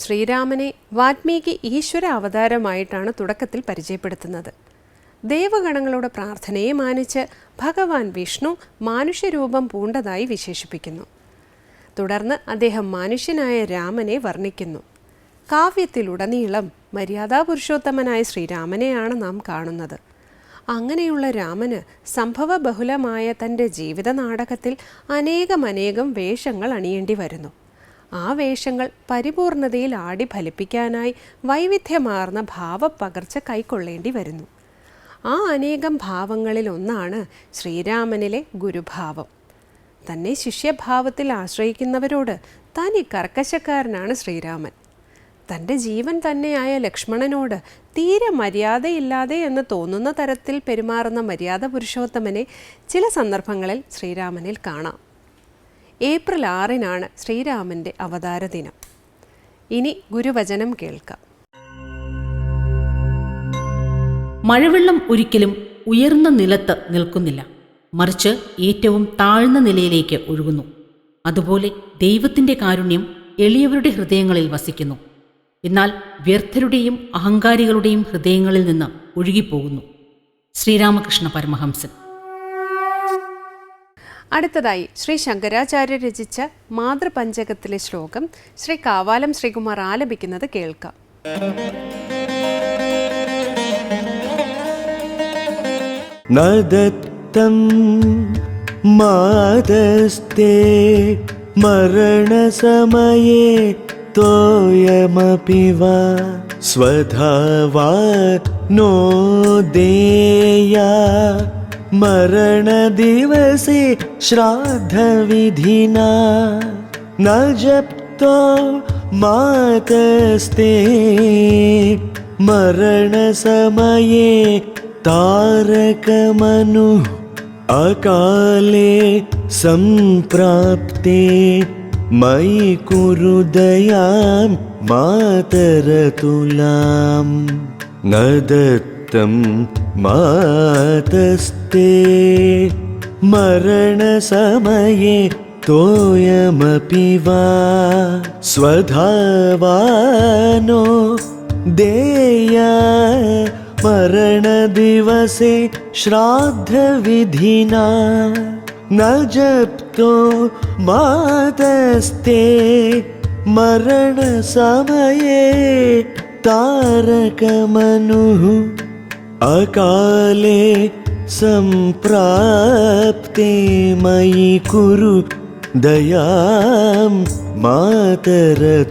ശ്രീരാമനെ വാൽമീകി ഈശ്വര അവതാരമായിട്ടാണ് തുടക്കത്തിൽ പരിചയപ്പെടുത്തുന്നത്. ദേവഗണങ്ങളുടെ പ്രാർത്ഥനയെ മാനിച്ച് ഭഗവാൻ വിഷ്ണു മാനുഷ്യരൂപം പൂണ്ടതായി വിശേഷിപ്പിക്കുന്നു. തുടർന്ന് അദ്ദേഹം മനുഷ്യനായ രാമനെ വർണിക്കുന്നു. കാവ്യത്തിലുടനീളം മര്യാദാ പുരുഷോത്തമനായ ശ്രീരാമനെയാണ് നാം കാണുന്നത്. അങ്ങനെയുള്ള രാമന് സംഭവബഹുലമായ തന്റെ ജീവിത നാടകത്തിൽ അനേകമനേകം വേഷങ്ങൾ അണിയേണ്ടി വരുന്നു ആ വേഷങ്ങൾ പരിപൂർണതയിൽ ആടി ഫലിപ്പിക്കാനായി വൈവിധ്യമാർന്ന ഭാവപ്പകർച്ച കൈക്കൊള്ളേണ്ടി വരുന്നു. ആ അനേകം ഭാവങ്ങളിൽ ഒന്നാണ് ശ്രീരാമനിലെ ഗുരുഭാവം. തന്നെ ശിഷ്യഭാവത്തിൽ ആശ്രയിക്കുന്നവരോട് തനി കർക്കശക്കാരനാണ് ശ്രീരാമൻ. തന്റെ ജീവൻ തന്നെയായ ലക്ഷ്മണനോട് തീരെ മര്യാദയില്ലാതെ എന്ന് തോന്നുന്ന തരത്തിൽ പെരുമാറുന്ന മര്യാദ പുരുഷോത്തമനെ ചില സന്ദർഭങ്ങളിൽ ശ്രീരാമനിൽ കാണാം. ഏപ്രിൽ ആറിനാണ് ശ്രീരാമന്റെ അവതാര ദിനം. ഇനി ഗുരുവചനം കേൾക്കാം. മഴവെള്ളം ഒരിക്കലും ഉയർന്ന നിലത്ത് നിൽക്കുന്നില്ല. മറിച്ച് ഏറ്റവും താഴ്ന്ന നിലയിലേക്ക് ഒഴുകുന്നു. അതുപോലെ ദൈവത്തിന്റെ കാരുണ്യം എളിയവരുടെ ഹൃദയങ്ങളിൽ വസിക്കുന്നു. എന്നാൽ വ്യർത്ഥരുടെയും അഹങ്കാരികളുടെയും ഹൃദയങ്ങളിൽ നിന്ന് ഒഴുകിപ്പോകുന്നു. ശ്രീരാമകൃഷ്ണ പരമഹംസൻ. അടുത്തതായി ശ്രീ ശങ്കരാചാര്യ രചിച്ച മാതൃപഞ്ചകത്തിലെ ശ്ലോകം ശ്രീ കാവാലം ശ്രീകുമാർ ആലപിക്കുന്നത് കേൾക്കാം न दत्तं मादस्ते मरणसमये तोयमपि वा स्वधा वा नो देया मरणदिवसे श्राद्धविधिना न जप्तो मातस्ते मरणसमये तारकमनु अकाले सम्प्राप्ते मयि कुरु दयां मातरतुलां न दत्तं मातस्ते मरणसमये तोयमपि वा स्वधावानो देया मरणदिवसे श्राद्धविधिना न जप्तो मातस्ते मरणसमये तारकमनुः अकाले सम्प्राप्ते मयि कुरु दयां मातरतुलाम्